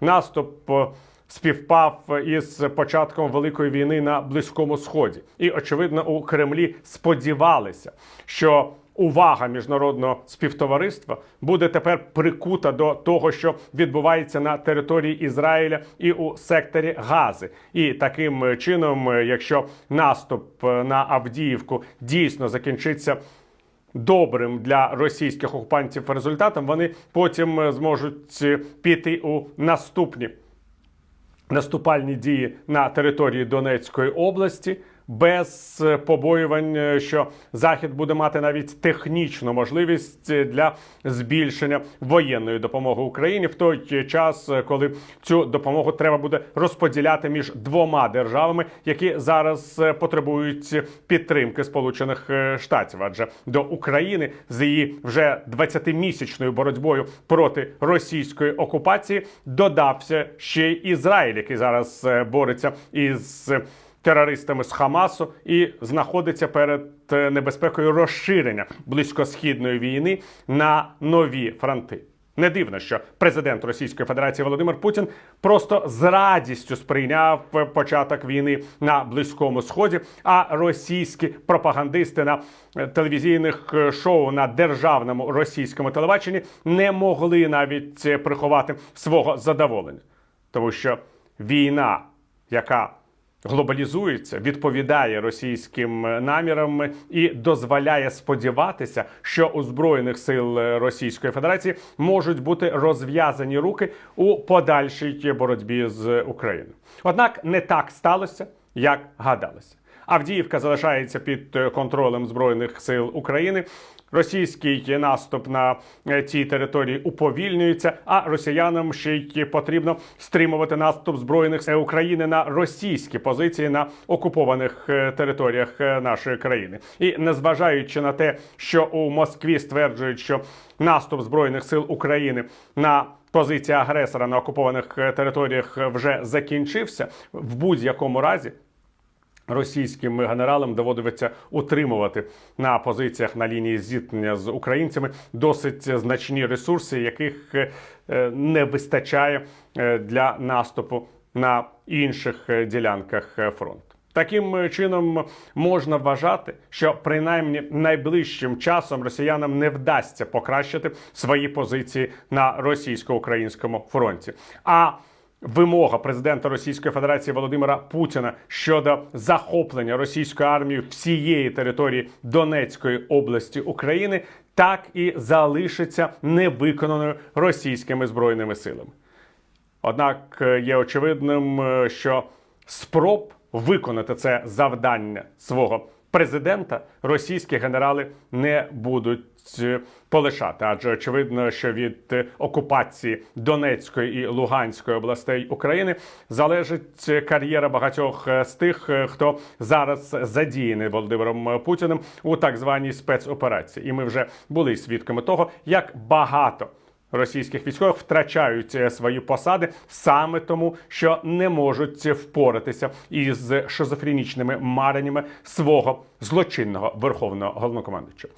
Наступ е, співпав із початком великої війни на Близькому Сході, і очевидно, у Кремлі сподівалися, що увага міжнародного співтовариства буде тепер прикута до того, що відбувається на території Ізраїля і у секторі Гази. І таким чином, е, якщо наступ е, на Авдіївку дійсно закінчиться добрим для російських окупантів результатом, вони потім е, зможуть е, піти у наступні наступальні дії на території Донецької області. Без побоювань, е, що Захід буде мати навіть технічну можливість е, для збільшення воєнної допомоги Україні в той час, е, коли цю допомогу треба буде розподіляти між двома державами, які зараз потребують підтримки Сполучених Штатів. Адже до України з її вже 20-місячною боротьбою проти російської окупації додався ще й Ізраїль, який зараз бореться із терористами з Хамасу і знаходиться перед е, небезпекою розширення близькосхідної війни на нові фронти. Не дивно, що президент Російської Федерації Володимир Путін просто з радістю сприйняв е, початок війни на Близькому Сході, а російські пропагандисти на е, телевізійних шоу на державному російському телебаченні не могли навіть приховати свого задоволення, тому що війна, яка глобалізується, відповідає російським намірам і дозволяє сподіватися, що у збройних сил Російської Федерації можуть бути розв'язані руки у подальшій боротьбі з Україною. Однак не так сталося, як гадалося. Авдіївка залишається під контролем збройних сил України. Російський наступ на е, цій території уповільнюється, а росіянам ще й потрібно стримувати наступ збройних сил України на російські позиції на окупованих е, територіях е, нашої країни. І незважаючи на те, що у Москві стверджують, що наступ збройних сил України на позиції агресора на окупованих територіях вже закінчився, в будь-якому разі російським генералам доводиться утримувати на позиціях на лінії зіткнення з українцями досить значні ресурси, яких е, не вистачає е, для наступу на інших е, ділянках фронту. Таким чином можна вважати, що принаймні найближчим часом росіянам не вдасться покращити свої позиції на російсько-українському фронті. А Вимога президента Російської Федерації Володимира Путіна щодо захоплення російської армії всієї території Донецької області України так і залишиться невиконаною російськими збройними силами. Однак е, є очевидним, е, що спроб виконати це завдання свого президента російські генерали не будуть е, полишати, адже очевидно, що від е, окупації Донецької і Луганської областей України залежить е, кар'єра багатьох з тих, хто зараз задіяний Володимиром Путіним у так званій спецоперації. І ми вже були свідками того, як багато російських військових втрачають е, свої посади саме тому, що не можуть впоратися із шизофренічними мареннями свого злочинного верховного головнокомандуючого.